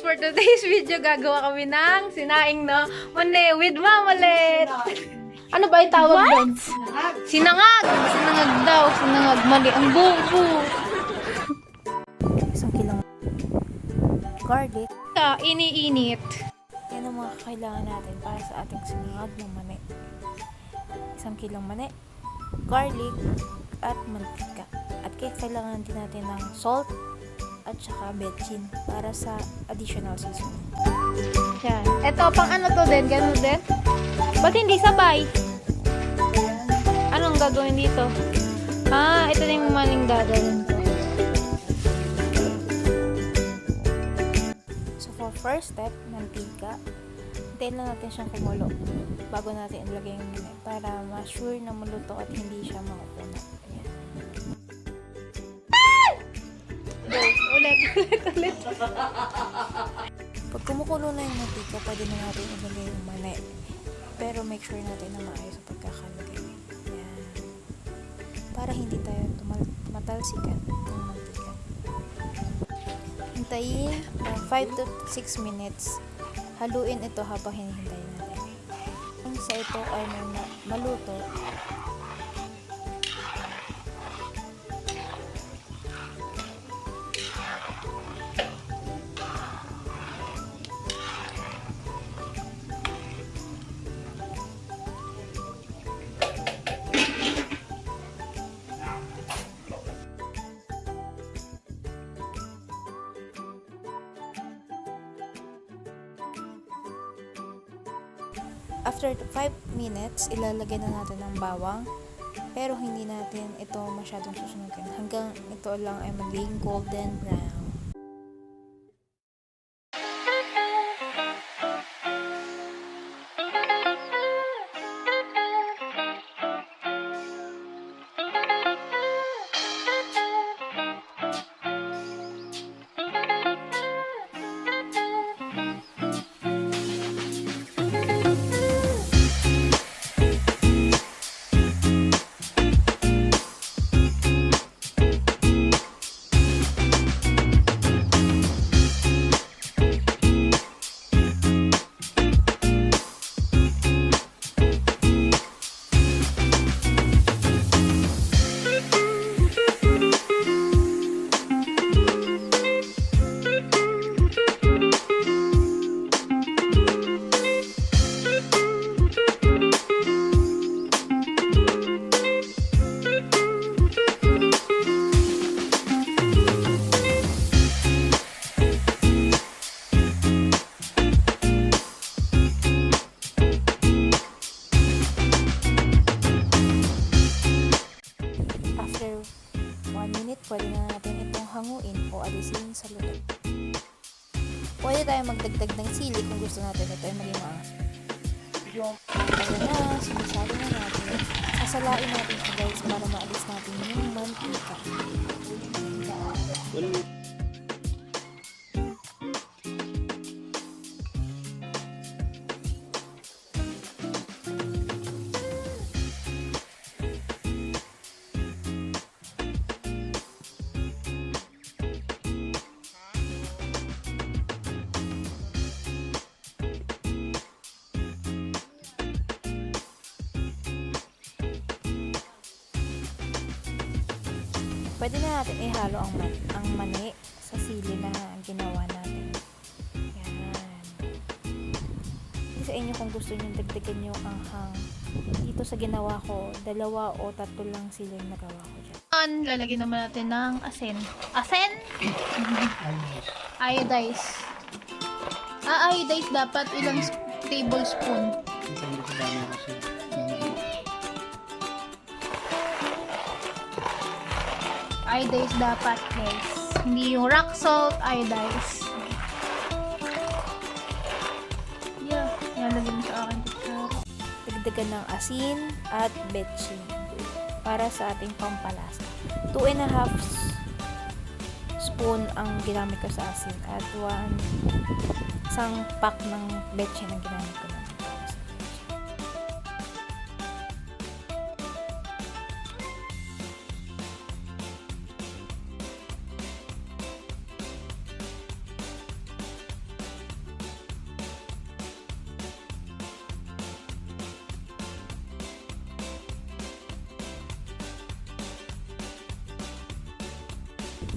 for today's video, gagawa kami ng sinaing na mani with mamalet. Ano ba yung tawag doon? Sinangag! Sinangag daw. Sinangag. Mali ang bubo. Isang kilong garlic. Ka, iniinit. Yan ang mga kailangan natin para sa ating sinangag na mani. Isang kilong mani, garlic, at mantika. At kaya kailangan din natin ng salt at saka betchin para sa additional seasoning. Yan. Ito, pang ano to din? Ganun din? Ba't hindi sabay? Anong gagawin dito? Ah, ito na yung maling dadalhin ko. So for first step, mantika, hintayin lang natin siyang kumulo bago natin ilagay yung para ma-sure na maluto at hindi siya makukuno. Ulit, ulit, ulit. Pag kumukulo na yung mantika, pwede na natin ilagay yung mani. Pero make sure natin na maayos sa pagkakalagay. Yan. Para hindi tayo tumal- matalsikan ng mantika. Hintayin 5 to 6 minutes. Haluin ito habang hinihintayin natin. Ang sa ito ay ma- maluto, After 5 minutes, ilalagay na natin ng bawang. Pero hindi natin ito masyadong susunugin. Hanggang ito lang ay magiging golden brown. Tayo magdagdag ng sili kung gusto natin ito ay maging maangas. Ayan na, sinisali na natin. Sasalain natin ito guys para maalis natin yung mantika. Pwede na natin ihalo ang, man, ang mani sa sili na ginawa natin. Yan. Hindi sa inyo kung gusto nyo dagdagan nyo ang hang. Dito sa ginawa ko, dalawa o tatlo lang sili yung nagawa ko dyan. Lalagyan naman natin ng asin. Asin? Iodize. Ah, iodize dapat ilang tablespoon. Depende sa dami kasi. Iodize dapat, guys. Hindi yung rock salt, iodize. Yeah, nalagyan mo sa akin. Dagdagan ng asin at betchin para sa ating pampalasa. 2 and a half spoon ang ginamit ko sa asin at 1 isang pack ng betchin ang ginamit ko na.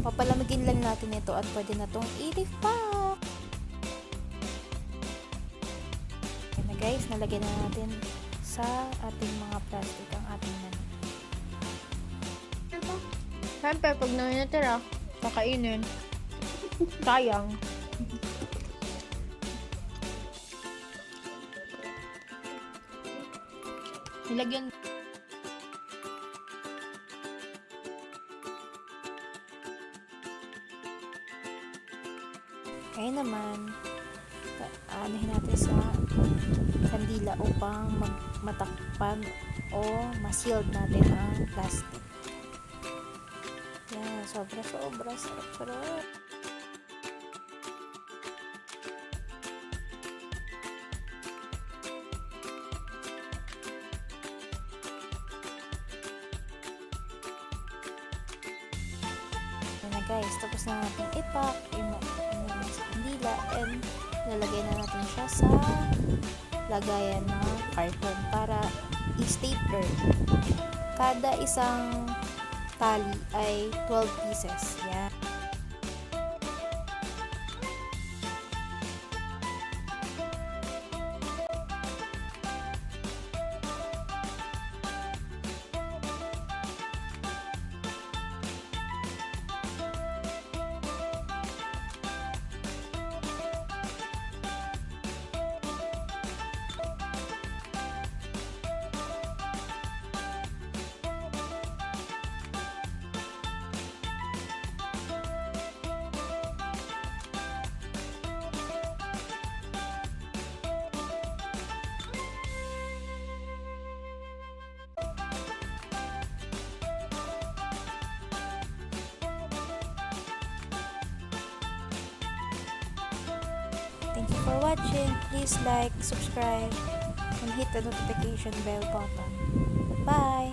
Papalamigin lang natin ito at pwede na tong i-leaf pack. Ayan na guys, nalagyan na natin sa ating mga plastic ang ating manok. Siyempre, pag na natira, kakainin. Sayang. Nilagyan Ngayon naman, anuhin natin sa kandila upang mag matakpan o ma-sealed natin ang plastic. Yan, sobra-sobra, sarap-sarap. Guys, tapos na natin ipack kandila and lalagay na natin siya sa lagayan ng carton para i-stapler. Kada isang tali ay 12 pieces. Yan. For watching. Please like, subscribe, and hit the notification bell button. Bye!